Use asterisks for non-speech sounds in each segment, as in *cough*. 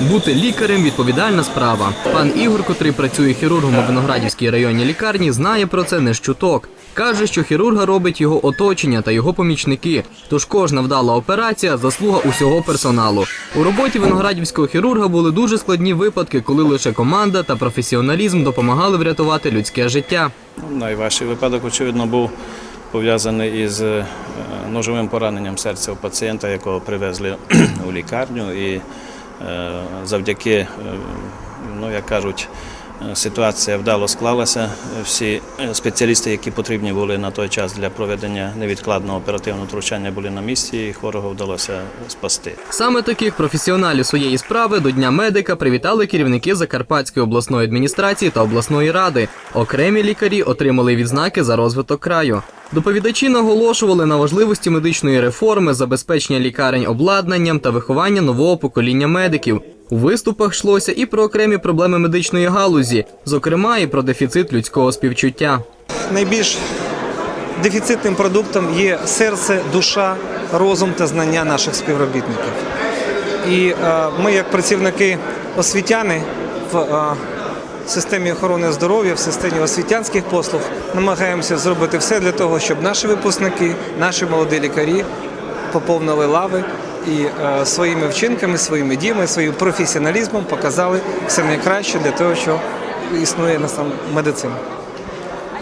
Бути лікарем відповідальна справа. Пан Ігор, котрий працює хірургом у Виноградівській районній лікарні, знає про це не з чуток. Каже, що хірурга робить його оточення та його помічники. Тож кожна вдала операція заслуга усього персоналу. У роботі виноградівського хірурга були дуже складні випадки, коли лише команда та професіоналізм допомагали врятувати людське життя. Найважчий випадок, очевидно, був пов'язаний із е, ножовим пораненням серця у пацієнта, якого привезли *clears throat* у лікарню. І завдяки, е, ну як кажуть, е, ситуація вдало склалася. Всі е, спеціалісти, які потрібні були на той час для проведення невідкладного оперативного втручання, були на місці, і хворого вдалося спасти. Саме таких професіоналів своєї справи до Дня медика привітали керівники Закарпатської обласної адміністрації та обласної ради. Окремі лікарі отримали відзнаки за розвиток краю. Доповідачі наголошували на важливості медичної реформи, забезпечення лікарень обладнанням та виховання нового покоління медиків. У виступах йшлося і про окремі проблеми медичної галузі, зокрема і про дефіцит людського співчуття. найбільш дефіцитним продуктом є серце, душа, розум та знання наших співробітників. І е, ми, як працівники освітяни в е, системі охорони здоров'я, в системі освітянських послуг, намагаємося зробити все для того, щоб наші випускники, наші молоді лікарі поповнили лави і е, своїми вчинками, своїми діями, своїм професіоналізмом показали все найкраще для того, що існує на сам медицина.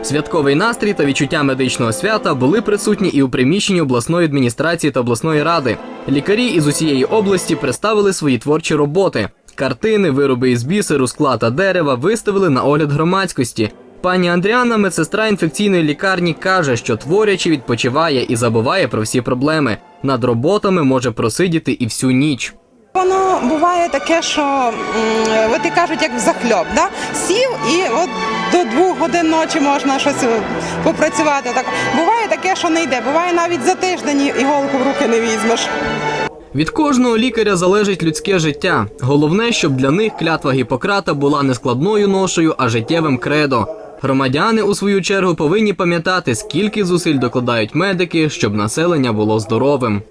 Святковий настрій та відчуття медичного свята були присутні і у приміщенні обласної адміністрації та обласної ради. Лікарі із усієї області представили свої творчі роботи. Картини, вироби із бісеру, скла та дерева виставили на огляд громадськості. Пані Андріана, медсестра інфекційної лікарні, каже, що творячи відпочиває і забуває про всі проблеми. Над роботами може просидіти і всю ніч. Воно буває таке, що от і кажуть, як в захльоп, да? сів і от до двох годин ночі можна щось е, попрацювати. Так буває таке, що не йде. Буває навіть за тиждень іголку в руки не візьмеш. Від кожного лікаря залежить людське життя. Головне, щоб для них клятва Гіппократа була не складною ношею, а життєвим кредо. Громадяни у свою чергу повинні пам'ятати, скільки зусиль докладають медики, щоб населення було здоровим.